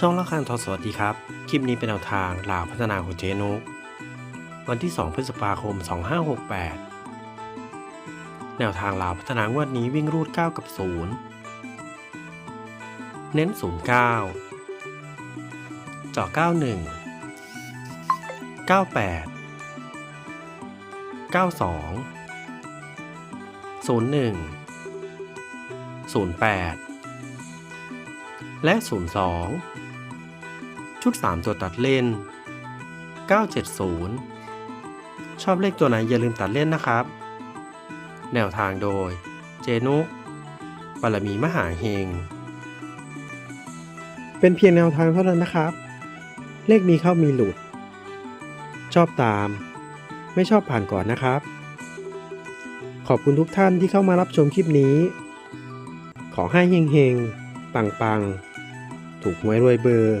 ช่องละคันทอสวัสดีครับ คลิปนี้เป็นแนวทางลาวพัฒนาของเจนุก วันที่ 2 พฤษภาคม 2568 แนวทางลาวพัฒนางวดนี้วิ่งรูด 9 กับ 0 เน้น 09 เจาะ 91 98 92 01 08 และ 02 ชุด 3 ตัวตัดเล่น 970 ชอบเลขตัวไหนอย่าลืมตัดเล่นนะครับ แนวทางโดย เจนุบารมีมหาเฮง เป็นเพียงแนวทางเท่านั้นนะครับ เลขมีเข้ามีหลุด ชอบตาม ไม่ชอบผ่านก่อนนะครับ ขอบคุณทุกท่านที่เข้ามารับชมคลิปนี้ ขอให้เฮงเฮงปังปังถูกหวยรวยเบอร์